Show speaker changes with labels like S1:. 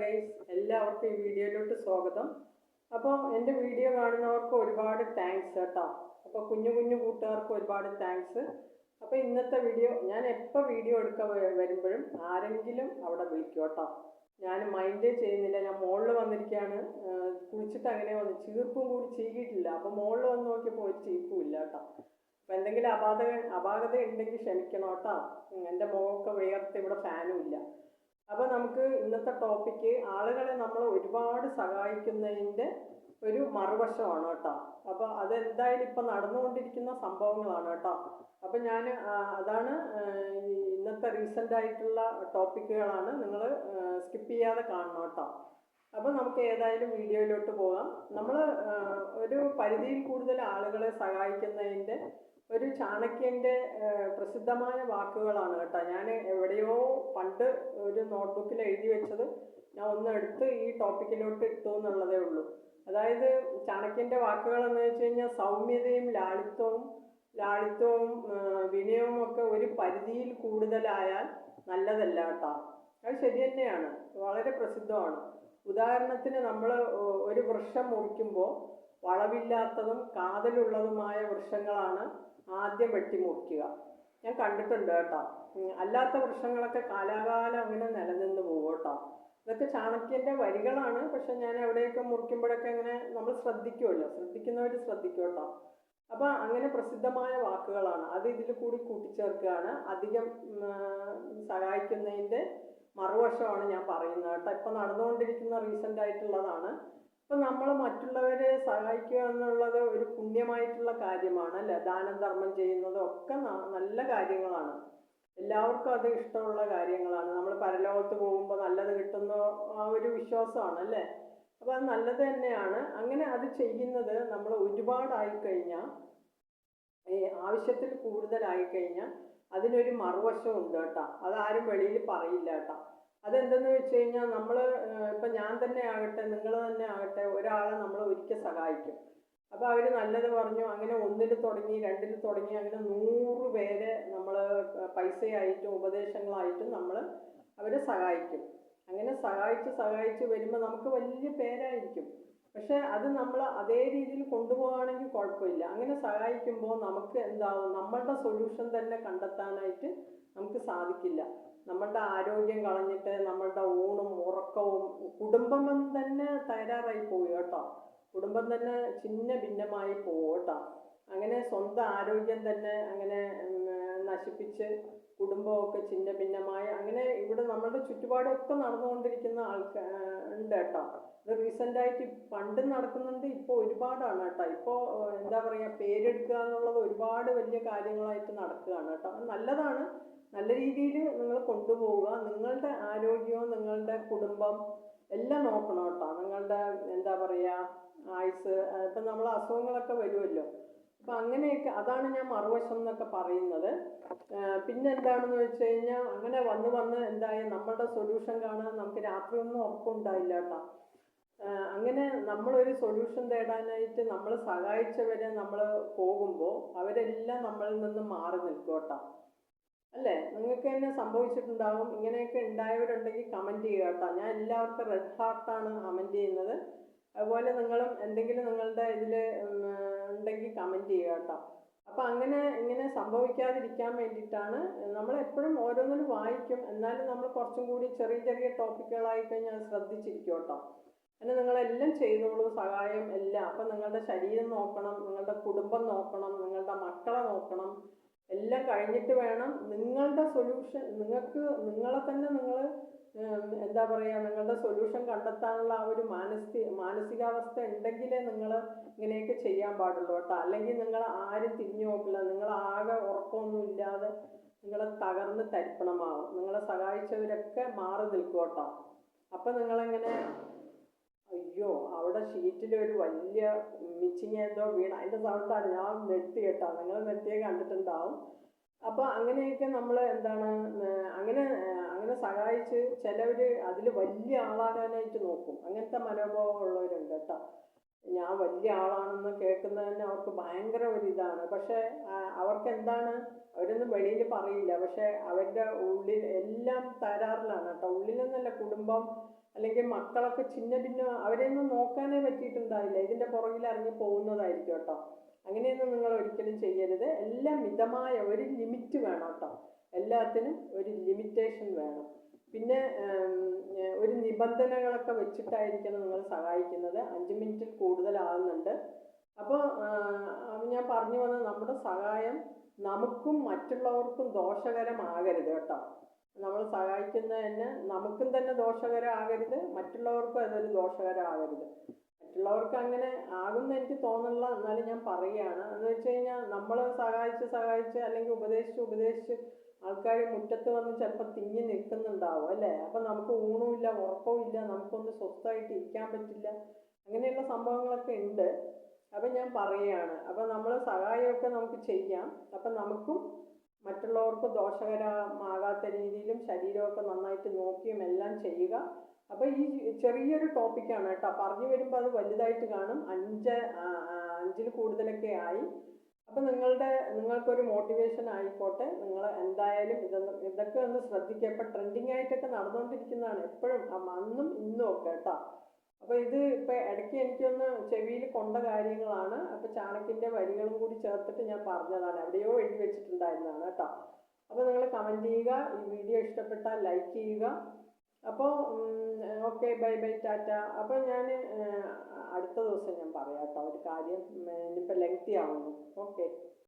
S1: Guys എല്ലാവർക്കും ഈ വീഡിയോയിലോട്ട് സ്വാഗതം. അപ്പോൾ എന്റെ വീഡിയോ കാണുന്നവർക്ക് ഒരുപാട് താങ്ക്സ് കേട്ടോ. അപ്പോൾ കുഞ്ഞു കുഞ്ഞു കൂട്ടുകാർക്ക് ഒരുപാട് താങ്ക്സ് അപ്പോൾ ഇന്നത്തെ വീഡിയോ ഞാൻ എപ്പോൾ വീഡിയോ എടുക്കാൻ വരുമ്പോഴും ആരെങ്കിലും അവിടെ വിളിക്കും കേട്ടോ. ഞാൻ മൈൻഡേ ചെയ്യുന്നില്ല ഞാൻ മുകളിൽ വന്നിരിക്കുകയാണ്. കുളിച്ചിട്ട് അങ്ങനെ വന്നു ചീർപ്പും കൂടി ചീകിയിട്ടില്ല. അപ്പോൾ മുകളിൽ വന്ന് നോക്കിയപ്പോൾ ഒരു ചീർപ്പും ഇല്ല കേട്ടോ. അപ്പം എന്തെങ്കിലും അപാകത അപാകത ഉണ്ടെങ്കിൽ ക്ഷമിക്കണം കേട്ടോ. എന്റെ മുഖമൊക്കെ വേർത്ത് ഇവിടെ ഫാനും ഇല്ല. അപ്പോൾ നമുക്ക് ഇന്നത്തെ ടോപ്പിക്ക് ആളുകളെ നമ്മൾ ഒരുപാട് സഹായിക്കുന്നതിന്റെ ഒരു മറുവശമാണ് കേട്ടോ. അപ്പോൾ അതെന്തായാലും ഇപ്പം നടന്നുകൊണ്ടിരിക്കുന്ന സംഭവങ്ങളാണ് കേട്ടോ. അപ്പം ഞാൻ അതാണ് ഇന്നത്തെ റീസെന്റ് ആയിട്ടുള്ള ടോപ്പിക്കുകളാണ് നിങ്ങൾ സ്കിപ്പ് ചെയ്യാതെ കാണണം കേട്ടോ. അപ്പോൾ നമുക്ക് ഏതായാലും വീഡിയോയിലോട്ട് പോകാം നമ്മൾ ഒരു പരിധിയിൽ കൂടുതൽ ആളുകളെ സഹായിക്കുന്നതിന്റെ ഒരു ചാണക്യന്റെ പ്രസിദ്ധമായ വാക്കുകളാണ് കേട്ടോ. ഞാൻ എവിടെയോ പണ്ട് ഒരു നോട്ട്ബുക്കിൽ എഴുതി വെച്ചത് ഞാൻ ഒന്ന് എടുത്ത് ഈ ടോപ്പിക്കിലോട്ട് ഇട്ടു എന്നുള്ളതേ ഉള്ളൂ. അതായത് ചാണക്യന്റെ വാക്കുകൾ എന്ന് വെച്ച് കഴിഞ്ഞാൽ സൗമ്യതയും ലാളിത്യവും ലാളിത്യവും വിനയവും ഒക്കെ ഒരു പരിധിയിൽ കൂടുതലായാൽ നല്ലതല്ല കേട്ടോ. അത് ശരി തന്നെയാണ്. വളരെ പ്രസിദ്ധമാണ്. ഉദാഹരണത്തിന് നമ്മൾ ഒരു വൃക്ഷം മുറിക്കുമ്പോൾ വളവില്ലാത്തതും കാതലുള്ളതുമായ വൃക്ഷങ്ങളാണ് ആദ്യം വെട്ടി മുറിക്കുക. ഞാൻ കണ്ടിട്ടുണ്ട് കേട്ടോ. അല്ലാത്ത വൃക്ഷങ്ങളൊക്കെ കാലാകാലം അങ്ങനെ നിലനിന്ന് പോകും കേട്ടോ. ഇതൊക്കെ ചാണക്യന്റെ വരികളാണ്. പക്ഷെ ഞാൻ എവിടെയൊക്കെ മുറിക്കുമ്പോഴൊക്കെ അങ്ങനെ നമ്മൾ ശ്രദ്ധിക്കുമല്ലോ ശ്രദ്ധിക്കുന്നവർ ശ്രദ്ധിക്കും കേട്ടോ. അപ്പോൾ അങ്ങനെ പ്രസിദ്ധമായ വാക്കുകളാണ്. അത് ഇതിൽ കൂടി കൂട്ടിച്ചേർക്കുകയാണ്. അധികം സഹായിക്കുന്നതിന്റെ മറുവശമാണ് ഞാൻ പറയുന്നത് കേട്ടോ. ഇപ്പം നടന്നുകൊണ്ടിരിക്കുന്ന റീസെന്റ് ആയിട്ടുള്ളതാണ്. ഇപ്പം നമ്മൾ മറ്റുള്ളവരെ സഹായിക്കുക എന്നുള്ളത് ഒരു പുണ്യമായിട്ടുള്ള കാര്യമാണ് അല്ലേ? ദാനം ധർമ്മം ചെയ്യുന്നതും ഒക്കെ നല്ല കാര്യങ്ങളാണ്. എല്ലാവർക്കും അത് ഇഷ്ടമുള്ള കാര്യങ്ങളാണ്. നമ്മൾ പരലോകത്ത് പോകുമ്പോൾ നല്ലത് കിട്ടുന്ന ആ ഒരു വിശ്വാസമാണ് അല്ലേ? അപ്പോൾ അത് നല്ലത് തന്നെയാണ്. അങ്ങനെ അത് ചെയ്യുന്നത് നമ്മൾ ഒരുപാടായി കഴിഞ്ഞാൽ ആവശ്യത്തിൽ കൂടുതലായി കഴിഞ്ഞാൽ അതിനൊരു മറുവശമുണ്ട് കേട്ടോ. അതാരും വെളിയിൽ പറയില്ല കേട്ടോ. അതെന്തെന്ന് വെച്ച് കഴിഞ്ഞാൽ നമ്മൾ ഇപ്പം ഞാൻ തന്നെ ആകട്ടെ നിങ്ങൾ തന്നെ ആകട്ടെ ഒരാളെ നമ്മൾ ഒരിക്കൽ സഹായിക്കും. അപ്പോൾ അവർ നല്ലത് പറഞ്ഞു അങ്ങനെ ഒന്നിൽ തുടങ്ങി രണ്ടിൽ തുടങ്ങി അങ്ങനെ നൂറ് പേരെ നമ്മൾ പൈസയായിട്ടും ഉപദേശങ്ങളായിട്ടും നമ്മൾ അവരെ സഹായിക്കും. അങ്ങനെ സഹായിച്ച് സഹായിച്ച് വരുമ്പോൾ നമുക്ക് വലിയ പേരായിരിക്കും. പക്ഷെ അത് നമ്മൾ അതേ രീതിയിൽ കൊണ്ടുപോവുകയാണെങ്കിൽ കുഴപ്പമില്ല. അങ്ങനെ സഹായിക്കുമ്പോൾ നമുക്ക് എന്താവും? നമ്മളുടെ സൊല്യൂഷൻ തന്നെ കണ്ടെത്താനായിട്ട് നമുക്ക് സാധിക്കില്ല. നമ്മളുടെ ആരോഗ്യം കളഞ്ഞിട്ട് നമ്മളുടെ ഊണും ഉറക്കവും കുടുംബം തന്നെ തകരാറായി പോയി കേട്ടോ. കുടുംബം തന്നെ ചിന്ന ഭിന്നമായി പോകും കേട്ടോ. അങ്ങനെ സ്വന്തം ആരോഗ്യം തന്നെ അങ്ങനെ നശിപ്പിച്ച് കുടുംബമൊക്കെ ചിന്ന ഭിന്നമായി അങ്ങനെ ഇവിടെ നമ്മളുടെ ചുറ്റുപാടൊക്കെ നടന്നുകൊണ്ടിരിക്കുന്ന ആൾക്കാർ ഉണ്ട് കേട്ടോ. ഇത് റീസെന്റ് ആയിട്ട് പണ്ട് നടക്കുന്നുണ്ട് ഇപ്പോൾ ഒരുപാടാണ് കേട്ടോ. ഇപ്പോൾ എന്താ പറയുക പേരെടുക്കുക എന്നുള്ളത് ഒരുപാട് വലിയ കാര്യങ്ങളായിട്ട് നടക്കുകയാണ് കേട്ടോ. നല്ലതാണ്. നല്ല രീതിയിൽ നിങ്ങൾ കൊണ്ടുപോവുക. നിങ്ങളുടെ ആരോഗ്യവും നിങ്ങളുടെ കുടുംബം എല്ലാം നോക്കണം കേട്ടോ. നിങ്ങളുടെ എന്താ പറയുക ആയുസ് ഇപ്പം നമ്മൾ അസുഖങ്ങളൊക്കെ വരുമല്ലോ. അപ്പം അങ്ങനെയൊക്കെ അതാണ് ഞാൻ മറുവശം എന്നൊക്കെ പറയുന്നത്. പിന്നെ എന്താണെന്ന് വെച്ച് കഴിഞ്ഞാൽ അങ്ങനെ വന്ന് വന്ന് എന്തായി നമ്മുടെ സൊല്യൂഷൻ കാണാൻ നമുക്ക് രാത്രിയൊന്നും ഉറക്കമുണ്ടായില്ല കേട്ടോ. അങ്ങനെ നമ്മളൊരു സൊല്യൂഷൻ തേടാനായിട്ട് നമ്മൾ സഹായിച്ചവരെ നമ്മൾ പോകുമ്പോൾ അവരെല്ലാം നമ്മളിൽ നിന്ന് മാറി നിൽക്കും കേട്ടോ. അല്ലേ? നിങ്ങൾക്ക് തന്നെ സംഭവിച്ചിട്ടുണ്ടാവും. ഇങ്ങനെയൊക്കെ ഉണ്ടായവരുണ്ടെങ്കിൽ കമന്റ് ചെയ്യുക കേട്ടോ. ഞാൻ എല്ലാവർക്കും റെഡ് ഹാർട്ടാണ് കമന്റ് ചെയ്യുന്നത്. അതുപോലെ നിങ്ങളും എന്തെങ്കിലും നിങ്ങളുടെ ഇതിൽ ഉണ്ടെങ്കിൽ കമന്റ് ചെയ്യുക കേട്ടോ. അപ്പം അങ്ങനെ ഇങ്ങനെ സംഭവിക്കാതിരിക്കാൻ വേണ്ടിയിട്ടാണ് നമ്മൾ എപ്പോഴും ഓരോന്നിനും വായിക്കും. എന്നാലും നമ്മൾ കുറച്ചും കൂടി ചെറിയ ചെറിയ ടോപ്പിക്കുകളായി കഴിഞ്ഞാൽ ശ്രദ്ധിച്ചിരിക്കും കേട്ടോ. അങ്ങനെ നിങ്ങളെല്ലാം ചെയ്തോളൂ സഹായം എല്ലാം. അപ്പം നിങ്ങളുടെ ശരീരം നോക്കണം നിങ്ങളുടെ കുടുംബം നോക്കണം നിങ്ങളുടെ മക്കളെ നോക്കണം. എല്ലാം കഴിഞ്ഞിട്ട് വേണം നിങ്ങളുടെ സൊല്യൂഷൻ നിങ്ങൾക്ക് നിങ്ങളെ തന്നെ നിങ്ങൾ എന്താ പറയുക നിങ്ങളുടെ സൊല്യൂഷൻ കണ്ടെത്താനുള്ള ആ ഒരു മാനസിക മാനസികാവസ്ഥ ഉണ്ടെങ്കിലേ നിങ്ങൾ ഇങ്ങനെയൊക്കെ ചെയ്യാൻ പാടുള്ളൂ കേട്ടോ. അല്ലെങ്കിൽ നിങ്ങൾ ആരും തിരിഞ്ഞു നോക്കില്ല നിങ്ങൾ ആകെ ഉറക്കമൊന്നും ഇല്ലാതെ നിങ്ങൾ തകർന്ന് തരിപ്പണമാവും. നിങ്ങളെ സഹായിച്ചവരൊക്കെ മാറി നിൽക്കും കേട്ടോ. അപ്പം നിങ്ങളെങ്ങനെ അയ്യോ അവിടെ ഷീറ്റിൽ ഒരു വലിയ മിച്ചിങ് എന്തോ വീണ്. അതിന്റെ സൗണ്ടാണ് ഞാൻ നെട്ടി കേട്ടോ. നിങ്ങൾ നെട്ടിയെ കണ്ടിട്ടുണ്ടാവും. അപ്പോൾ അങ്ങനെയൊക്കെ നമ്മൾ എന്താണ് അങ്ങനെ അങ്ങനെ സഹായിച്ച് ചിലവർ അതിൽ വലിയ ആളാകാനായിട്ട് നോക്കും. അങ്ങനത്തെ മനോഭാവം ഉള്ളവരുണ്ട് കേട്ടോ. ഞാൻ വലിയ ആളാണെന്ന് കേൾക്കുന്നതന്നെ അവർക്ക് ഭയങ്കര ഒരു ഇതാണ്. പക്ഷേ അവർക്ക് എന്താണ് അവരൊന്നും വെളിയിൽ പറയില്ല. പക്ഷേ അവരുടെ ഉള്ളിൽ എല്ലാം തകരാറിലാണ് കേട്ടോ. ഉള്ളിൽ നിന്നല്ല കുടുംബം അല്ലെങ്കിൽ മക്കളൊക്കെ ചിന്ന ഭിന്ന അവരെയൊന്നും നോക്കാനേ പറ്റിയിട്ടുണ്ടാവില്ല. ഇതിന്റെ പുറകിൽ ഇറങ്ങി പോകുന്നതായിരിക്കും കേട്ടോ. അങ്ങനെയൊന്നും നിങ്ങൾ ഒരിക്കലും ചെയ്യരുത്. എല്ലാം മിതമായ ഒരു ലിമിറ്റ് വേണം കേട്ടോ. എല്ലാത്തിനും ഒരു ലിമിറ്റേഷൻ വേണം. പിന്നെ ഒരു നിബന്ധനകളൊക്കെ വെച്ചിട്ടായിരിക്കണം നിങ്ങൾ സഹായിക്കുന്നത്. അഞ്ച് മിനിറ്റിൽ കൂടുതലാകുന്നുണ്ട് അപ്പോൾ ഞാൻ പറഞ്ഞു വന്നത് നമ്മുടെ സഹായം നമുക്കും മറ്റുള്ളവർക്കും ദോഷകരമാകരുത് കേട്ടോ. നമ്മൾ സഹായിക്കുന്നതിന് നമുക്കും തന്നെ ദോഷകരമാകരുത് മറ്റുള്ളവർക്കും അതൊരു ദോഷകരമാകരുത്. മറ്റുള്ളവർക്ക് അങ്ങനെ ആകുമെന്ന് എനിക്ക് തോന്നുന്നില്ല എന്നാലും ഞാൻ പറയുകയാണ്. എന്ന് വെച്ച് കഴിഞ്ഞാൽ നമ്മൾ സഹായിച്ച് സഹായിച്ച് അല്ലെങ്കിൽ ഉപദേശിച്ച് ഉപദേശിച്ച് ആൾക്കാർ മുറ്റത്ത് വന്ന് ചിലപ്പോൾ തിങ്ങി നിൽക്കുന്നുണ്ടാവും അല്ലേ? അപ്പം നമുക്ക് ഊണുമില്ല ഉറക്കവുമില്ല നമുക്കൊന്ന് സ്വസ്ഥമായിട്ട് ഇരിക്കാൻ പറ്റില്ല. അങ്ങനെയുള്ള സംഭവങ്ങളൊക്കെ ഉണ്ട്. അപ്പം ഞാൻ പറയുകയാണ്. അപ്പം നമ്മൾ സഹായമൊക്കെ നമുക്ക് ചെയ്യാം. അപ്പം നമുക്കും മറ്റുള്ളവർക്ക് ദോഷകരമാകാത്ത രീതിയിലും ശരീരമൊക്കെ നന്നായിട്ട് നോക്കിയും എല്ലാം ചെയ്യുക. അപ്പോൾ ഈ ചെറിയൊരു ടോപ്പിക്കാണ് കേട്ടോ. പറഞ്ഞു വരുമ്പോൾ അത് വലുതായിട്ട് കാണും. അഞ്ച് അഞ്ചിൽ കൂടുതലൊക്കെ ആയി. അപ്പോൾ നിങ്ങളുടെ നിങ്ങൾക്കൊരു മോട്ടിവേഷൻ ആയിക്കോട്ടെ. നിങ്ങൾ എന്തായാലും ഇതൊന്ന് ഇതൊക്കെ ഒന്ന് ശ്രദ്ധിക്കുക. ഇപ്പം ട്രെൻഡിങ് ആയിട്ടൊക്കെ നടന്നുകൊണ്ടിരിക്കുന്നതാണ് എപ്പോഴും അന്നും ഇന്നും ഒക്കെ കേട്ടോ. അപ്പോൾ ഇത് ഇപ്പൊ ഇടയ്ക്ക് എനിക്കൊന്ന് ചെവിയിൽ കൊണ്ട കാര്യങ്ങളാണ്. അപ്പോൾ ചാണക്യന്റെ വരികളും കൂടി ചേർത്തിട്ട് ഞാൻ പറഞ്ഞതാണ്. എവിടെയോ എഴുതി വെച്ചിട്ടുണ്ടായിരുന്നതാണ് കേട്ടോ. അപ്പോൾ നിങ്ങൾ കമന്റ് ചെയ്യുക. ഈ വീഡിയോ ഇഷ്ടപ്പെട്ടാൽ ലൈക്ക് ചെയ്യുക. അപ്പോൾ ഓക്കെ ബൈ ബൈ ടാറ്റ. അപ്പോൾ ഞാൻ അടുത്ത ദിവസം ഞാൻ പറയാം കേട്ടോ. ഒരു കാര്യം ഇനിയിപ്പോൾ ലെങ്തി ആവുന്നു. ഓക്കെ